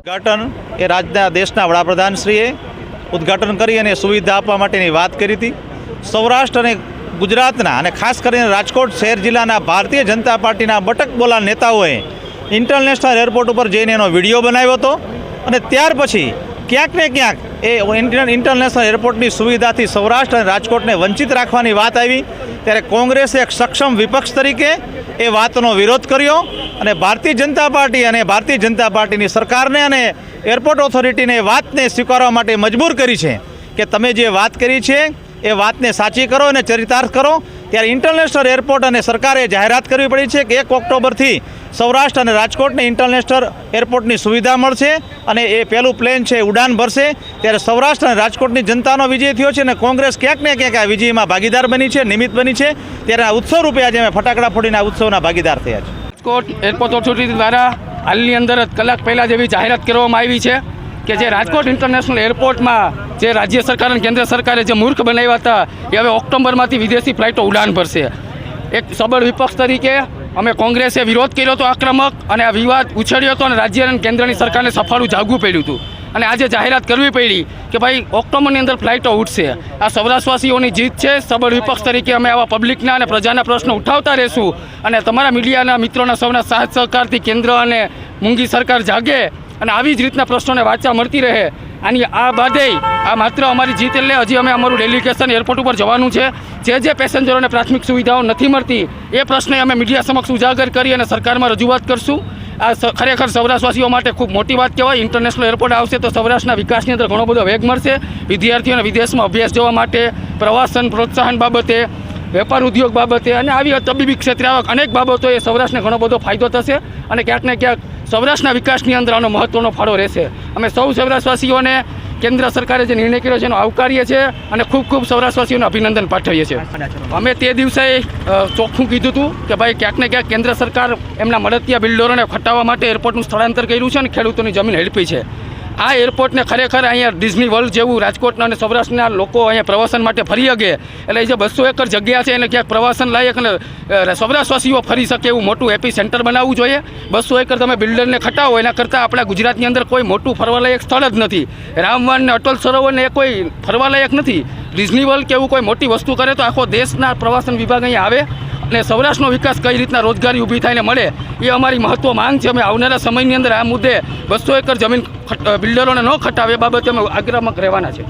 ઉદ્ઘાટન એ રાજના દેશના વડાપ્રધાનશ્રીએ ઉદ્ઘાટન કરી અને સુવિધા આપવા માટેની વાત કરી હતી. સૌરાષ્ટ્ર અને ગુજરાતના અને ખાસ કરીને રાજકોટ શહેર જિલ્લાના ભારતીય જનતા પાર્ટીના બટક બોલા નેતાઓએ ઇન્ટરનેશનલ એરપોર્ટ ઉપર જઈને એનો વીડિયો બનાવ્યો હતો અને ત્યાર પછી ક્યાંક ને ક્યાંક એ ઇન્ટરનેશનલ એરપોર્ટની સુવિધાથી સૌરાષ્ટ્ર અને રાજકોટને વંચિત રાખવાની વાત આવી. ત્યારે કોંગ્રેસે એક સક્ષમ વિપક્ષ તરીકે એ વાતનો વિરોધ કર્યો અને ભારતીય જનતા પાર્ટી અને ભારતીય જનતા પાર્ટીની સરકારને અને એરપોર્ટ ઓથોરિટીને એ વાતને સ્વીકારવા માટે મજબૂર કરી છે કે તમે જે વાત કરી છે એ વાતને સાચી કરો અને ચરિતાર્થ કરો. ત્યારે ઇન્ટરનેશનલ એરપોર્ટ અને સરકારે જાહેરાત કરવી પડી છે કે એક ઓક્ટોબરથી સૌરાષ્ટ્ર અને રાજકોટને ઇન્ટરનેશનલ એરપોર્ટની સુવિધા મળશે અને એ પહેલું પ્લેન છે ઉડાન ભરશે. ત્યારે સૌરાષ્ટ્ર અને રાજકોટની જનતાનો વિજય થયો છે અને કોંગ્રેસ ક્યાંક ને ક્યાંક આ વિજયમાં ભાગીદાર બની છે, નિમિત્ત બની છે. ત્યારે આ ઉત્સવ રૂપે આજે અમે ફટાકડા ફોડીને આ ઉત્સવના ભાગીદાર થયા છે. રાજકોટ એરપોર્ટ ઓથોરિટી દ્વારા હાલની અંદર જ કલાક પહેલાં જેવી જાહેરાત કરવામાં આવી છે. કે જે રાજકોટ ઇન્ટરનેશનલ એરપોર્ટમાં જે રાજ્ય સરકાર અને કેન્દ્ર સરકારે જે મૂર્ખ બનાવ્યા હતા, એ હવે ઓક્ટોબરમાંથી વિદેશી ફ્લાઇટો ઉડાન ભરશે. એક સબળ વિપક્ષ તરીકે અમે કોંગ્રેસે વિરોધ કર્યો હતો આક્રમક અને આ વિવાદ ઉછળ્યો હતો અને રાજ્ય અને કેન્દ્રની સરકારને સફાળું જાગવું પડ્યું હતું. અને આજે જાહેરાત કરવી પડી કે ભાઈ ઓક્ટોબરની અંદર ફ્લાઇટો ઉઠશે આ સૌરાષ્ટ્રવાસીઓની જીત છે. સબળ વિપક્ષ તરીકે અમે આવા પબ્લિકના અને પ્રજાના પ્રશ્નો ઉઠાવતા રહેશું અને તમારા મીડિયાના મિત્રોના સૌના સાથ સહકારથી કેન્દ્ર અને મૂંગી સરકાર જાગે અને આવી જ રીતના પ્રશ્નોને વાચા મળતી રહે. આની આ બાદે આ માત્ર અમારી જીત એટલે હજી અમે અમારું ડેલિગેશન એરપોર્ટ ઉપર જવાનું છે. જે જે પેસેન્જરોને પ્રાથમિક સુવિધાઓ નથી મળતી, એ પ્રશ્ને અમે મીડિયા સમક્ષ ઉજાગર કરી અને સરકારમાં રજૂઆત કરશું. આ ખરેખર સૌરાષ્ટ્રવાસીઓ માટે ખૂબ મોટી વાત કહેવાય. ઇન્ટરનેશનલ એરપોર્ટ આવશે તો સૌરાષ્ટ્રના વિકાસની અંદર ઘણો બધો વેગ મળશે. વિદ્યાર્થીઓને વિદેશમાં અભ્યાસ જવા માટે પ્રવાસન પ્રોત્સાહન બાબતે વેપાર ઉદ્યોગ બાબતે અને આવી તબીબી ક્ષેત્રે આવા અનેક બાબતોએ સૌરાષ્ટ્રને ઘણો બધો ફાયદો થશે અને ક્યાંક ને ક્યાંક સૌરાષ્ટ્રના વિકાસની અંદર આનો મહત્વનો ફાળો રહેશે. અમે સૌ સૌરાષ્ટ્રવાસીઓને કેન્દ્ર સરકારે જે નિર્ણય કર્યો છે એનો આવકારીએ છીએ અને ખૂબ ખૂબ સૌરાષ્ટ્રવાસીઓને અભિનંદન પાઠવીએ છીએ. અમે તે દિવસે ચોખ્ખું કીધું હતું કે ભાઈ ક્યાંક ને ક્યાંક કેન્દ્ર સરકાર એમના મળતિયા બિલ્ડરોને ખટાવવા માટે એરપોર્ટનું સ્થળાંતર કર્યું છે અને ખેડૂતોની જમીન હેડપી છે. આ એરપોર્ટને ખરેખર અહીંયા ડિઝની વર્લ્ડ જેવું રાજકોટના અને સૌરાષ્ટ્રના લોકો અહીંયા પ્રવાસન માટે ફરી શકે. એટલે જે બસો એકર જગ્યા છે એને ક્યાંક પ્રવાસન લાયક અને સૌરાષ્ટ્રવાસીઓ ફરી શકે એવું મોટું એપી સેન્ટર બનાવવું જોઈએ. બસો એકર તમે બિલ્ડરને ખટાવો, એના કરતાં આપણા ગુજરાતની અંદર કોઈ મોટું ફરવાલાયક સ્થળ જ નથી. રામવન ને અટલ સરોવરને એ કોઈ ફરવાલાયક નથી. ડિઝની વર્લ્ડ કે એવું કોઈ મોટી વસ્તુ કરે તો આખો દેશના પ્રવાસન વિભાગ અહીંયા આવે. અને સૌરાષ્ટ્રનો વિકાસ કઈ રીતના રોજગારી ઊભી થાય ને મળે એ અમારી મહત્વ માંગ છે. અમે આવનારા સમયની અંદર આ મુદ્દે બસો એકર જમીન બિલ્ડરોને ન ખટાવે એ બાબતે અમે આગ્રહમાં રહેવાના છે.